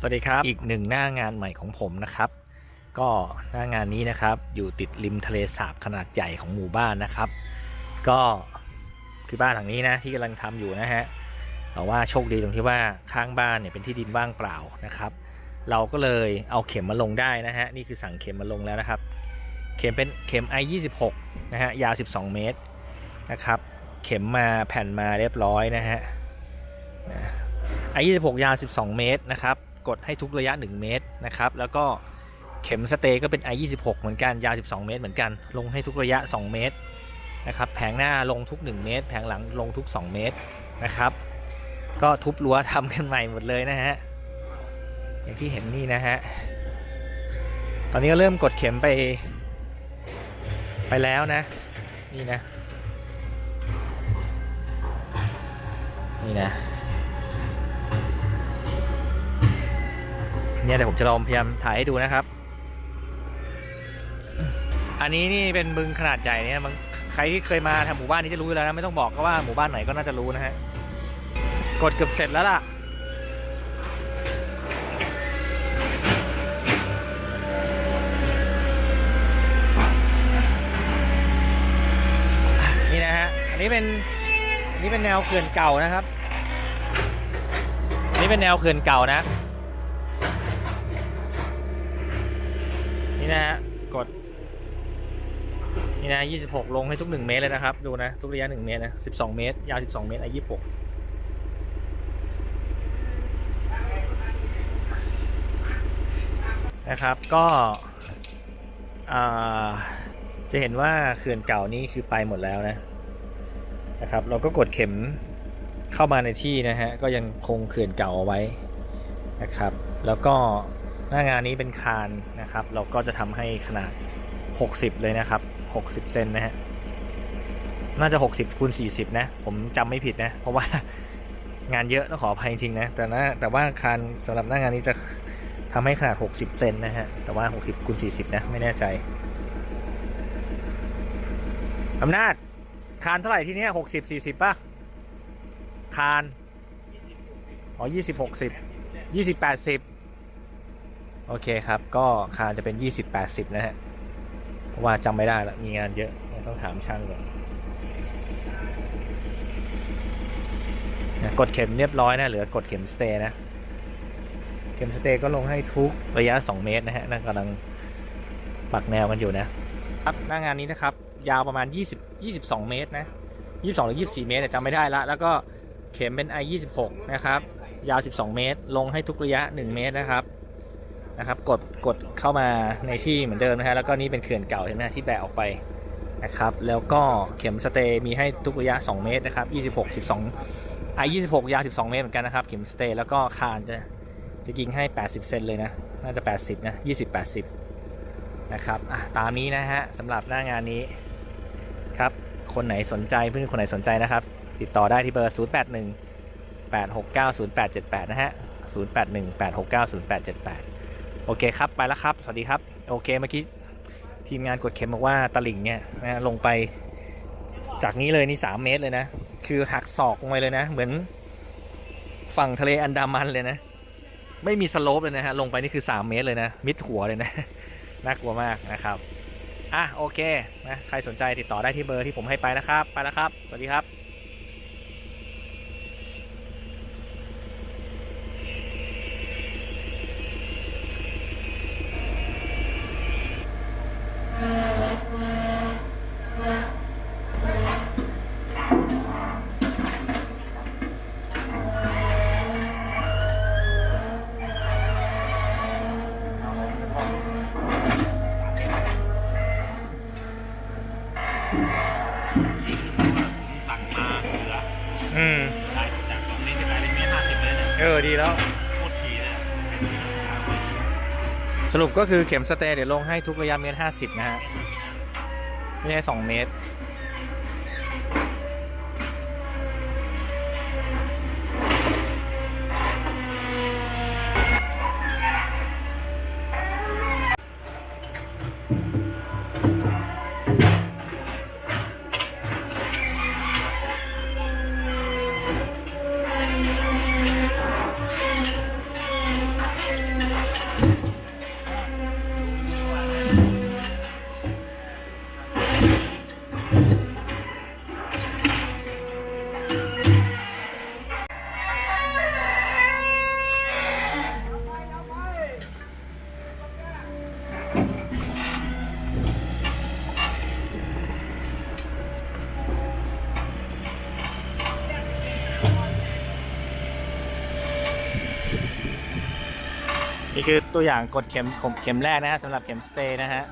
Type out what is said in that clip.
สวัสดีครับ อีกหนึ่งหน้างานใหม่ของผมนะครับ ก็หน้างานนี้นะครับอยู่ติดริมทะเลสาบขนาดใหญ่ของหมู่บ้านนะครับ ก็คือบ้านหลังนี้นะที่กำลังทำอยู่นะฮะแต่ว่าโชคดีตรงที่ว่าข้างบ้านเนี่ยเป็นที่ดินว่างเปล่านะครับ เราก็เลยเอาเข็มมาลงได้นะฮะนี่คือสั่งเข็มมาลงแล้วนะครับ เข็มเป็นเข็ม i26 นะฮะยาว 12 เมตรนะครับเข็มมาแผ่นมาเรียบร้อยนะฮะนะ i26 ยาว 12 เมตรนะครับ กดให้ทุกระยะ 1 เมตรนะครับ แล้วก็เข็มสเตย์ก็เป็น i26 เหมือนกัน ยาว 12 เมตรเหมือนกัน ลงให้ทุกระยะ 2 เมตรนะครับ แผงหน้าลงทุก 1 เมตร แผงหลังลงทุก 2 เมตรนะครับ ก็ทุบรั้วทำกันใหม่หมดเลยนะฮะ อย่างที่เห็นนี่นะฮะ ตอนนี้ก็เริ่มกดเข็มไป ไปแล้วนะ นี่นะ นี่นะ เนี่ยเดี๋ยวผมจะลองพยายามถ่ายให้ดูนะครับ อันนี้นี่เป็นบึงขนาดใหญ่เนี่ยมันใครที่เคยมาทางหมู่บ้านนี้จะรู้อยู่แล้วนะไม่ต้องบอกก็ว่าหมู่บ้านไหนก็น่าจะรู้นะฮะกดเกือบเสร็จแล้วล่ะนี่นะฮะอันนี้เป็นนนี้เป็นแนวเขื่อนเก่านะครับนนี้เป็นแนวเขื่อนเก่านะ นี่นะฮะกด นี่นะ26ลงให้ทุก1เมตรเลยนะครับ ดูนะ ทุกระยะ1เมตรนะ12เมตร ยาว12เมตรไอ้26นะครับก็จะเห็นว่าเขื่อนเก่านี้คือไปหมดแล้วนะนะครับ เราก็กดเข็มเข้ามาในที่นะฮะก็ยังคงเขื่อนเก่าเอาไว้นะครับ แล้วก็ หน้างานนี้เป็นคานนะครับ เราก็จะทำให้ขนาด 60 เลยนะครับ 60 เซนนะฮะน่าจะ 60คูณ40 นะ ผมจำไม่ผิดนะ เพราะว่างานเยอะต้องขออภัยจริงนะ แต่นะแต่ว่าคานสำหรับหน้างานนี้จะทำให้ขนาด 60 เซนนะฮะ แต่ว่า 60คูณ40 นะ ไม่แน่ใจอำนาจ คานเท่าไหร่ที่เนี้ย60 40ป่ะ คาน อ๋อ20 60 20 80 โอเคครับ ก็คานจะเป็น 20 80 นะฮะเพราะว่าจำไม่ได้ละมีงานเยอะ ต้องถามช่างก่อนนะกดเข็มเรียบร้อยนะ เหลือกดเข็มสเตย์นะ เข็มสเตย์ก็ลงให้ทุกระยะ 2 เมตรนะฮะนั่นกำลังปักแนวกันอยู่นะครับหน้างานนี้นะครับ ยาวประมาณ 20 22 เมตรนะ 22 หรือ 24 เมตรเนี่ยจำไม่ได้ละ แล้วก็เข็มเป็น i 26 นะครับ ยาว 12 เมตร ลงให้ทุกระยะ 1 เมตรนะครับ นะครับกดกดเข้ามาในที่เหมือนเดิมนะฮะแล้วก็นี่เป็นเขื่อนเก่าเห็นไหมที่แบะออกไปนะครับแล้วก็เข็มสเตย์มีให้ทุกระยะ 2 เมตรนะครับ26 12 i 26 ยาว 12 เมตรเหมือนกันนะครับเข็มสเตย์แล้วก็คานจะจะยิงให้ 80 เซนเลยนะน่าจะ 80 นะ 20 80 นะครับอะตามนี้นะฮะสำหรับหน้างานนี้ครับคนไหนสนใจเพื่อนคนไหนสนใจนะครับ ติดต่อได้ที่เบอร์ 0 8 1 8 6 9 0 8 7 8 นะฮะ 0 8 1 8 6 9 0 8 7 8 โอเคครับ ไปแล้วครับ สวัสดีครับ โอเค เมื่อกี้ทีมงานกดเข็มบอกว่าตลิ่งเนี่ยนะลงไปจากนี้เลยนี่3เมตรเลยนะ คือหักศอกลงไปเลยนะ เหมือนฝั่งทะเลอันดามันเลยนะ ไม่มีสโลปเลยนะฮะ ลงไปนี่คือ3เมตรเลยนะ มิดหัวเลยนะ น่ากลัวมากนะครับ อะโอเคนะ ใครสนใจติดต่อได้ที่เบอร์ที่ผมให้ไปนะครับ ไปแล้วครับ สวัสดีครับ สั่งมาเหลืออืมได้จากสองเมตรจะกลายเป็นเมตรห้าสิบเลยเนี่ยเออดีแล้ว โคตรถี่เลยสรุปก็คือเข็มสเตย์เดี๋ยวลงให้ทุกระยะเมตรห้าสิบนะฮะไม่ใช่สองเมตร นี่คือตัวอย่างกดเข็มเข็มแรกนะฮะสำหรับเข็มสเตย์นะฮะ